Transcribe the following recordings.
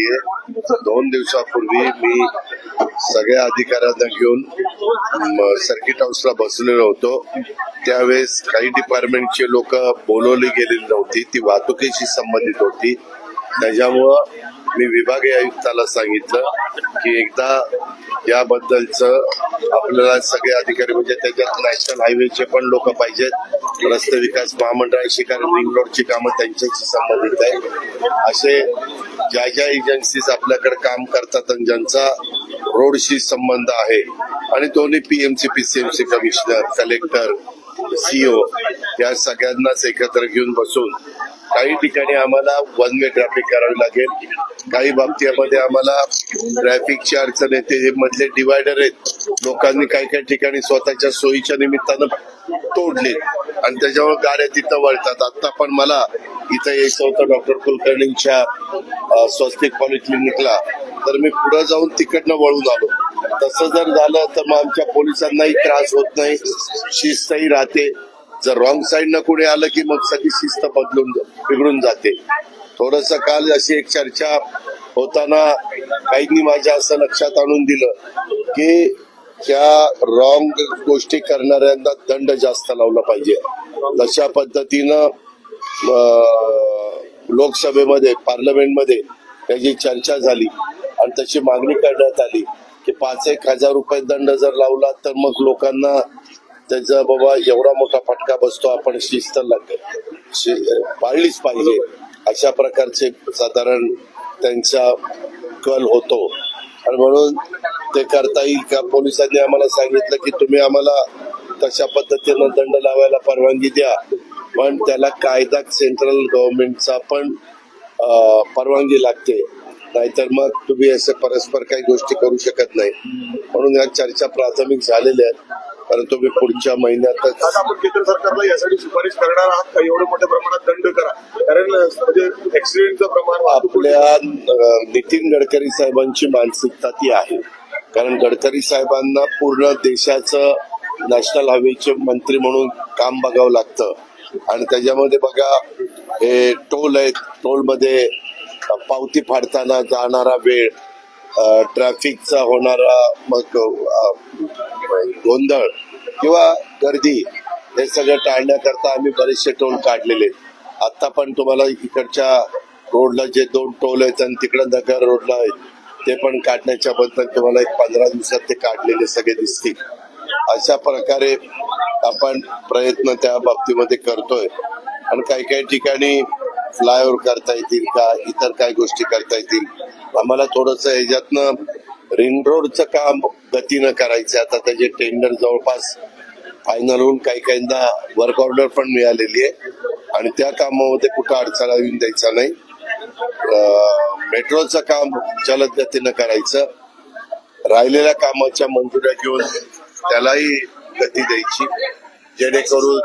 नाहीये. दोन दिवसापूर्वी मी सगळ्या अधिकाऱ्यांना घेऊन सर्किट हाऊसला बसलेलो होतो. त्यावेळेस काही डिपार्टमेंटचे लोक बोलवली गेलेली नव्हती. ती वाहतुकीशी संबंधित होती. त्याच्यामुळं मी विभागीय आयुक्ताला सांगितलं की एकदा याबद्दलचं आपल्याला सगळे अधिकारी म्हणजे त्याच्यात नॅशनल हायवेचे पण लोक पाहिजेत. रस्ते विकास महामंडळाशी कारण रिंग रोडची कामं त्यांच्याशी संबंधित आहे असे ज्या ज्या एजन्सीज आपल्याकडे काम करतात आणि ज्यांचा रोडशी संबंध आहे आणि दोन्ही PMC PCMC commissioner collector CO या सगळ्यांनाच एकत्र घेऊन बसून काही ठिकाणी आम्हाला वन वे ट्रॅफिक करावी लागेल. काही बाबतीमध्ये आम्हाला ट्रॅफिकची अडचण येते मधले डिवायडर आहेत. लोकांनी काही काही ठिकाणी स्वतःच्या सोयीच्या निमित्तानं तोडले आणि त्याच्यामुळे गाड्या तिथं वळतात. आता पण मला इथं यायचं होतं डॉक्टर कुलकर्णींच्या स्वस्तिक पॉलिक्लिनिकला तर मी पुढे जाऊन तिकडनं वळून आलो. तसं जर झालं तर मग आमच्या पोलिसांनाही त्रास होत नाही. शिस्तही राहते. जर रॉंग साईडनं कुणी आलं की मग सगळी शिस्त बदलून बिघडून जाते. थोडस काल अशी एक चर्चा होताना काहींनी माझ्या असं लक्षात आणून दिलं की त्या रॉंग गोष्टी करणाऱ्यांना दंड जास्त लावला पाहिजे. तशा पद्धतीनं लोकसभेमध्ये पार्लमेंटमध्ये त्याची चर्चा झाली आणि तशी मागणी करण्यात आली की पाच एक हजार रुपये दंड जर लावला तर मग लोकांना त्याचा बाबा एवढा मोठा फटका बसतो आपण शिस्त लागते. शि- पाळलीच पाहिजे. अशा प्रकारचे साधारण त्यांचा कल होतो. आणि म्हणून ते करता येईल का पोलिसांनी आम्हाला सांगितलं की तुम्ही आम्हाला तशा पद्धतीनं दंड लावायला परवानगी द्या. पण त्याला कायदा सेंट्रल गव्हर्नमेंटचा पण परवानगी लागते. नाहीतर मग तुम्ही असे परस्पर काही गोष्टी करू शकत नाही. म्हणून या चर्चा प्राथमिक झालेल्या आहेत. परंतु मी पुढच्या महिन्यातच आता आपण केंद्र सरकारला यासाठी शिफारस करणार आहात का? एवढं मोठ्या प्रमाणात दंड करा. कारण म्हणजे ऍक्सिडेंटचं प्रमाण आपल्या नितीन गडकरी साहेबांची मानसिकता ती आहे. कारण गडकरी साहेबांना पूर्ण देशाचं नॅशनल हायवेचे मंत्री म्हणून काम बघावं लागतं. आणि त्याच्यामध्ये बघा हे टोल आहेत टोलमध्ये पावती फाडताना जाणारा वेळ ट्रॅफिकचा होणारा मग गोंधळ किंवा गर्दी हे सगळं टाळण्याकरता आम्ही बरेचसे टोल काढलेले आहेत. पण तुम्हाला इकडच्या रोडला जे दोन टोल आहेत आणि तिकडं नगर रोडला आहेत ते पण काढण्याच्या बद्दल तुम्हाला एक पंधरा दिवसात ते काढलेले सगळे दिसतील अशा प्रकारे आपण प्रयत्न त्या बाबतीमध्ये करतोय. आणि काही काही ठिकाणी फ्लायओव्हर करता येतील का? इतर काही गोष्टी करता येतील. आम्हाला थोडस ह्याच्यातनं रिंग रोडचं काम गतीनं करायचं आता त्याचे टेंडर जवळपास फायनल होऊन काही काहींना वर्क ऑर्डर पण मिळालेली आहे. आणि त्या कामामध्ये कुठं अडचण येऊन द्यायचा नाही. मेट्रोचं काम जलद गतीनं करायचं. राहिलेल्या कामाच्या मंजुऱ्या घेऊन त्यालाही गती द्यायची. जेणेकरून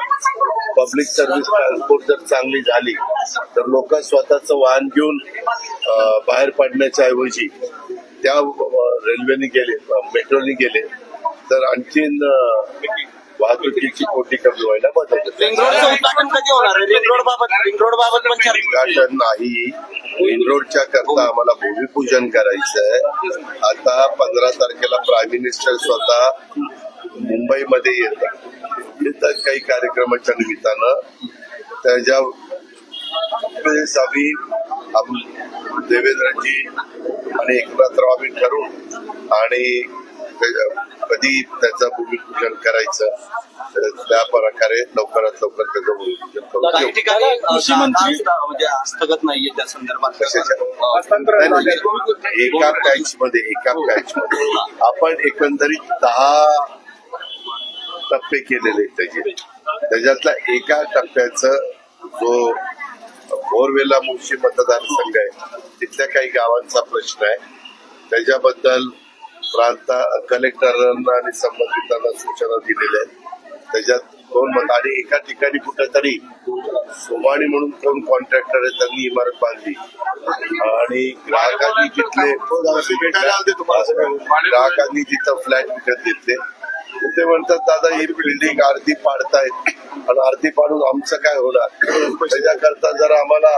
पब्लिक सर्व्हिस ट्रान्सपोर्ट जर चांगली झाली तर लोक स्वतःच वाहन घेऊन बाहेर पडण्याच्या ऐवजी त्या रेल्वेने गेले मेट्रोने गेले तर आणखीन वाहतुकीची कोटी कमी व्हायला मदत रिंग उद्घाटन नाही. मेन रोडच्या करता आम्हाला भूमिपूजन करायचं आहे आता पंधरा तारखेला प्राईम मिनिस्टर स्वतः मुंबईमध्ये येतात. येतात काही कार्यक्रमाच्या निमित्तानं. त्याच्या वेळेस आम्ही आम- देवेंद्रजी आणि एकनाथराव आम्ही ठरवून आणि कधी त्याचं भूमिपूजन करायचं तर त्या प्रकारे लवकरात लवकर त्याचं भूमिपूजन करून काही घेऊ. ठिकाणी कृषी मंत्री म्हणजे हस्तगत नाहीये त्या संदर्भात. नाही. एका पॅच मध्ये एका पॅच मध्ये आपण एकंदरीत दहा टप्पे केलेले त्याचे. त्याच्यातला एका टप्प्याचं जो बोरवेला मुळशी मतदारसंघ आहे तिथल्या काही गावांचा प्रश्न आहे. त्याच्याबद्दल प्रांत कलेक्टरांना आणि संबंधितांना सूचना दिलेल्या आहेत. त्याच्यात दोन मत आणि एका ठिकाणी कुठेतरी सोमाणी म्हणून कोण कॉन्ट्रॅक्टर आहे त्यांनी इमारत बांधली. आणि ग्राहकांनी तिथले. ग्राहकांनी तिथं फ्लॅट विकत घेतले ते म्हणतात दादा ही बिल्डिंग आरती पाडतायत. आणि आरती पाडून आमचं काय होणार? त्याच्याकरता जर आम्हाला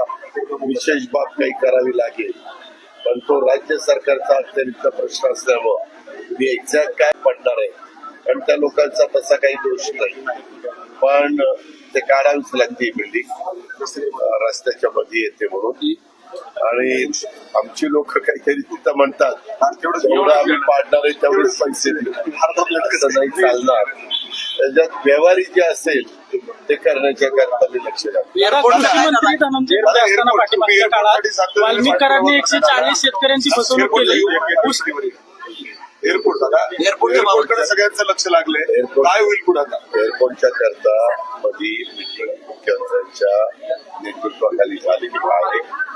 विशेष बाब काही करावी लागेल पण तो राज्य सरकारचा अत्यंत प्रश्न असल्यामुळं मी एक्झॅक्ट काय पडणार आहे कारण त्या लोकांचा तसा काही दोष नाही. पण ते काढावीच लागते बिल्डिंग रस्त्याच्या मध्ये येते म्हणून. आणि आमची लोक काहीतरी तिथं म्हणतात जेवढं आम्ही पाडणार आहे तेवढेच पैसे नाही चालणार. त्याच्यात व्यवहारी जे असेल ते करण्याच्या करता मी लक्ष वाल्मिकारांनी एकशे चाळीस शेतकऱ्यांची फसवणूक केली. एअरपोर्ट एअरपोर्टच्या एअरपोर्टकडे सगळ्यांचं लक्ष लागलंय. एअरपोर्ट- काय होईल पुढे आता? एअरपोर्टच्या करता मध्ये मुख्यमंत्र्यांच्या नेतृत्वाखाली झालेली आहे.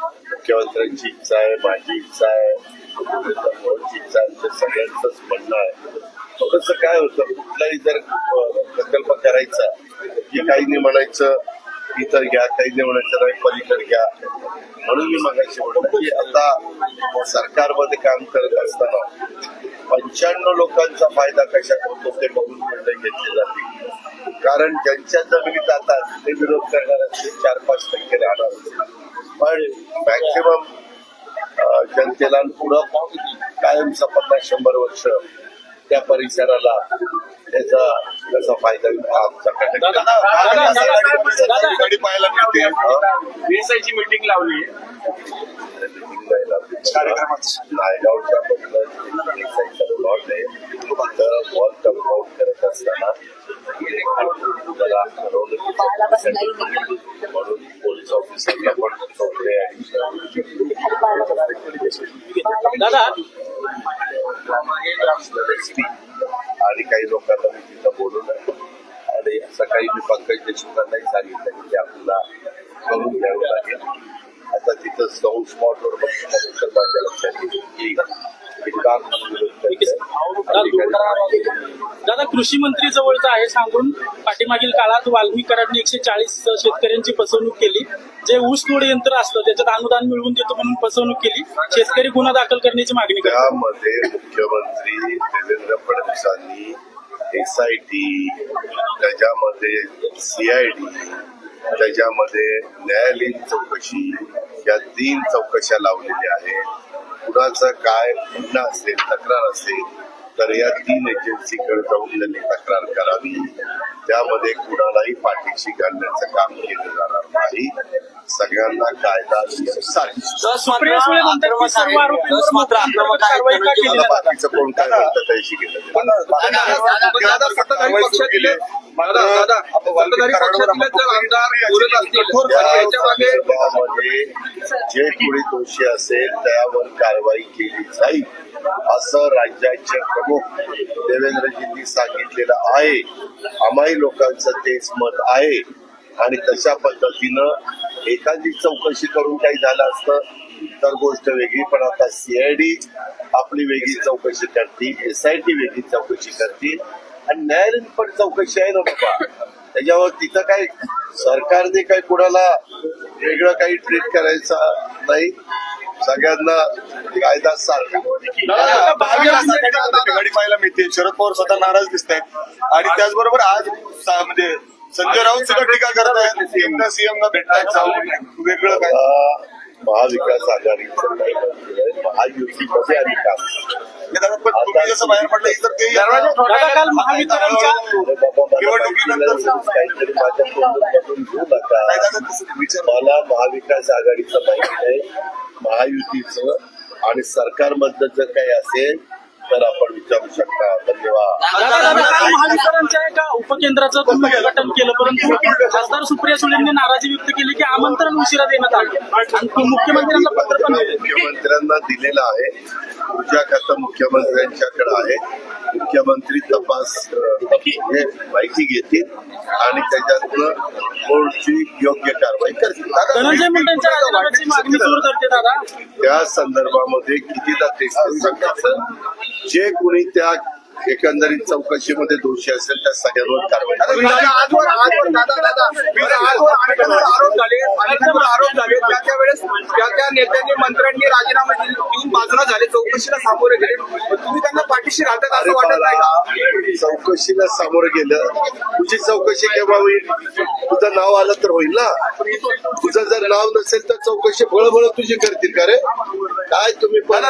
मुख्यमंत्र्यांची इच्छा आहे माझी इच्छा आहे मुख्यमंत्र्यांची इच्छा आहे ते सगळ्यांचंच म्हणणं आहे. कसं काय होतं? कुठलाही जर प्रकल्प करायचा की काहींनी म्हणायचं इतर घ्या काहींनी म्हणायचं नाही पलीकडे घ्या. म्हणून मी मागायची म्हणतो की आता सरकारमध्ये काम करत असताना पंच्याण्णव लोकांचा फायदा कशात होतो ते बघून निर्णय घेतले जातील. कारण ज्यांच्या जमिनीत जातात ते विरोध करणाऱ्यांचे चार पाच टक्के राहणार पण मॅक्सिमम जनतेला पुढं कायमचा पन्नास शंभर वर्ष त्या परिसराला त्याचा त्याचा फायदा पाहायला मिळते. बीएसआयची मीटिंग लावली नायगावच्या आहे. तर वॉल कंपाऊंड करत असताना म्हणून पोलीस ऑफिसरला पण सोडले दादा आणि काही लोकांना मी तिथं बोलवलं आणि सकाळी मी पंकज देशमुखांनाही सांगितलं की आपल्याला करून घ्यावं लागेल आता तिथं जाऊन स्पॉटवर बघितल्यानंतर माझ्या लक्षात येईल की हे काम विरोध करतंय. दादा कृषी मंत्री जवळचं आहे सांगून पाठीमागील काळात वाल्मिकरांनी एकशे चाळीस शेतकऱ्यांची फसवणूक केली. जे ऊस तोड यंत्र असतं त्याच्यात अनुदान मिळवून देतो म्हणून फसवणूक केली. शेतकरी गुन्हा दाखल करण्याची मागणी त्यामध्ये मुख्यमंत्री देवेंद्र फडणवीसांनी एस आय टी त्याच्यामध्ये सीआयडी त्याच्यामध्ये न्यायालयीन चौकशी या तीन चौकशा लावलेल्या आहेत. कुणाचं काय गुन्हा असेल तक्रार असेल तर या तीन एजन्सीकडे जाऊन त्यांनी तक्रार करावी. त्यामध्ये कुणालाही पाठीशी घालण्याचं काम केलं जाणार नाही. सगळ्यांना कायदा बाकीचं कोण काय म्हणतं त्याशी केलं जे कोणी दोषी असेल त्यावर कारवाई केली जाईल असं राज्याचे प्रमुख देवेंद्रजींनी सांगितलेलं आहे. आम्हाही लोकांचं तेच मत आहे. आणि तशा पद्धतीनं एखादी चौकशी करून काही झालं असतं तर गोष्ट वेगळी. पण आता सीआयडी आपली वेगळी चौकशी करतील एसआयटी वेगळी चौकशी करतील. आणि न्यायालयीन पण चौकशी आहे ना बाबा. त्याच्यावर तिथं काय सरकारने काही कुणाला वेगळं काही ट्रीट करायचं नाही. सगळ्यांना कायदा सारखा. पाहायला मिळते शरद पवार स्वतः नाराज दिसत आहेत आणि त्याचबरोबर आज म्हणजे संजय राऊत सुद्धा टीका करत आहेत एकदा सीएम न भेटतायत जाऊन वेगळं काय? महाविकास आघाडीचं काय म्हणतोय, महायुतीमध्ये आम्ही काम तुम्ही जसं बाहेर पडलं इतर ते नाही, काहीतरी माझ्या घेऊ नका. मला महाविकास आघाडीचं माहिती नाही महायुतीचं आणि सरकारमधलं जर काही असेल तर आपण विचारू शकता. धन्यवाद. एका उपकेंद्राचं तुम्ही उद्घाटन केलं परंतु खासदार सुप्रिया सुळेंनी नाराजी व्यक्त केली की आमंत्रण उशिरा देण्यात आलं. आणि मुख्यमंत्र्यांना पत्र पण मुख्यमंत्र्यांना दिलेलं आहे. ऊर्जा खातं मुख्यमंत्र्यांच्याकडे आहे. मुख्यमंत्री तपास माहिती घेतील आणि त्याच्यातनं कोणती योग्य कारवाई करतील. त्या संदर्भामध्ये कितीदा सांगायचं? जे कोणी त्या एकंदरीत चौकशीमध्ये दोषी असेल त्या सगळ्यांवर कारवाई आजवर अनेकांवर आरोप झाले वेळेस त्या त्या नेत्यांनी मंत्र्यांनी राजीनामे दिले बाजूला झाले चौकशी चौकशीला सामोरे गेले. तुम्ही पाठीशी राहतात असं वाटत नाही चौकशीला सामोरं गेलं तुझी चौकशी केव्हा होईल तुझं नाव आलं तर होईल ना तुझं जर नाव नसेल तर चौकशी फळफळ तुझी करतील का रे काय तुम्ही पण